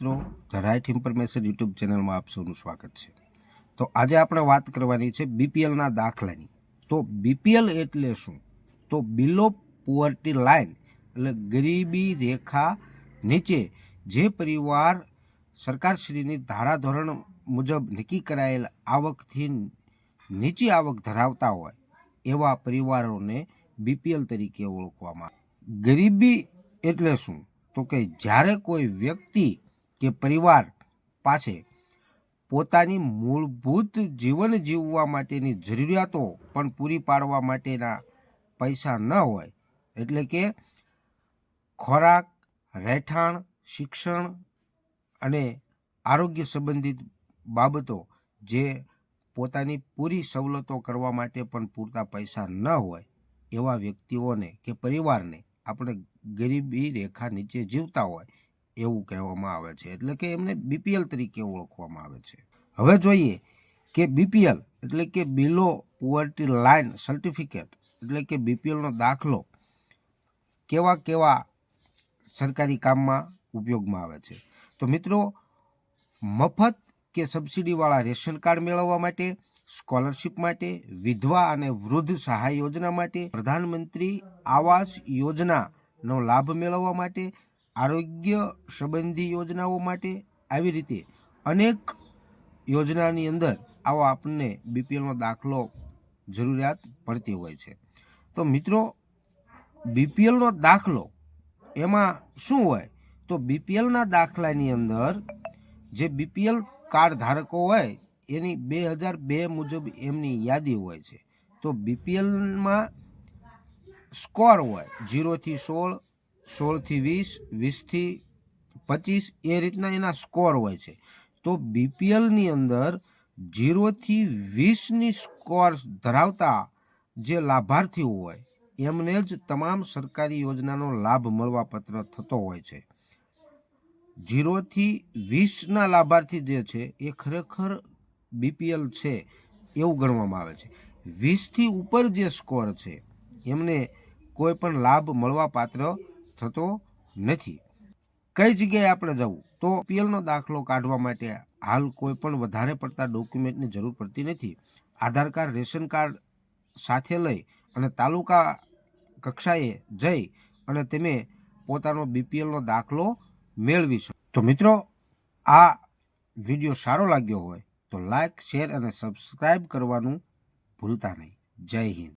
મિત્રો the right information YouTube ચેનલમાં આપ સૌનું સ્વાગત છે. તો આજે આપણે વાત કરવાની છે બીપીએલના દાખલાની. તો બીપીએલ એટલે શું? તો બિલો પુઅર્ટી લાઇન એટલે ગરીબી રેખા નીચે જે પરિવાર સરકારશ્રીની ધારાધોરણ મુજબ નક્કી કરાયેલ આવકથી નીચી આવક ધરાવતા હોય, એવા પરિવારોને બીપીએલ તરીકે ઓળખવામાં ગરીબી એટલે શું? તો કે જ્યારે કોઈ વ્યક્તિ કે પરિવાર પાસે પોતાની મૂળભૂત જીવન જીવવા માટેની જરૂરિયાતો પણ પૂરી પાડવા માટેના પૈસા ન હોય, એટલે કે ખોરાક, રહેઠાણ, શિક્ષણ અને આરોગ્ય સંબંધિત બાબતો જે પોતાની પૂરી સવલતો કરવા માટે પણ પૂરતા પૈસા ન હોય, એવા વ્યક્તિઓને કે પરિવારને આપણે ગરીબી રેખા નીચે જીવતા હોય એવું કહેવામાં આવે છે. એટલે કે એમને બીપીએલ તરીકે ઓળખવામાં આવે છે. હવે જોઈએ કે બીપીએલ એટલે કે બિલો પુઅર્ટી લાઇન સર્ટિફિકેટ એટલે કે બીપીએલનો દાખલો કેવા કેવા સરકારી કામમાં ઉપયોગમાં આવે છે. તો મિત્રો, મફત કે સબસિડીવાળા રેશન કાર્ડ મેળવવા માટે, સ્કોલરશિપ માટે, વિધવા અને વૃદ્ધ સહાય યોજના માટે, પ્રધાનમંત્રી આવાસ યોજનાનો લાભ મેળવવા માટે આરોગ્ય સંબંધી યોજનાઓ માટે આવી રીતે અનેક યોજનાની અંદર આવો આપણને બીપીએલનો દાખલો જરૂરિયાત પડતી હોય છે. તો મિત્રો બીપીએલનો દાખલો એમાં શું હોય? તો બીપીએલના દાખલાની અંદર જે બીપીએલ કાર્ડ ધારકો હોય, એની બે હજાર બે મુજબ એમની યાદી હોય છે. તો બીપીએલમાં સ્કોર હોય જીરોથી સોળ સોળથી વીસ, વીસથી પચીસ, એ રીતના એના સ્કોર હોય છે. તો બીપીએલની અંદર જીરોથી વીસની સ્કોર ધરાવતા જે લાભાર્થીઓ હોય, એમને જ તમામ સરકારી યોજનાનો લાભ મળવા પત્ર થતો હોય છે. જીરોથી વીસના લાભાર્થી જે છે, એ ખરેખર બીપીએલ છે એવું ગણવામાં આવે છે. વીસથી ઉપર જે સ્કોર છે, એમને કોઈ પણ લાભ મળવાપાત્ર થતો નથી. કઈ જગ્યાએ આપણે જવું? તો પીએલનો દાખલો કાઢવા માટે હાલ કોઈ પણ વધારે પડતા ડોક્યુમેન્ટની જરૂર પડતી નથી. આધાર કાર્ડ, રેશન કાર્ડ સાથે લઈ અને તાલુકા કક્ષાએ જઈ અને તમે પોતાનો બીપીએલનો દાખલો મેળવી શકો તો મિત્રો, આ વીડિયો સારો લાગ્યો હોય તો લાઇક શેર અને સબસ્ક્રાઈબ કરવાનું ભૂલતા નહીં. જય હિન્દ.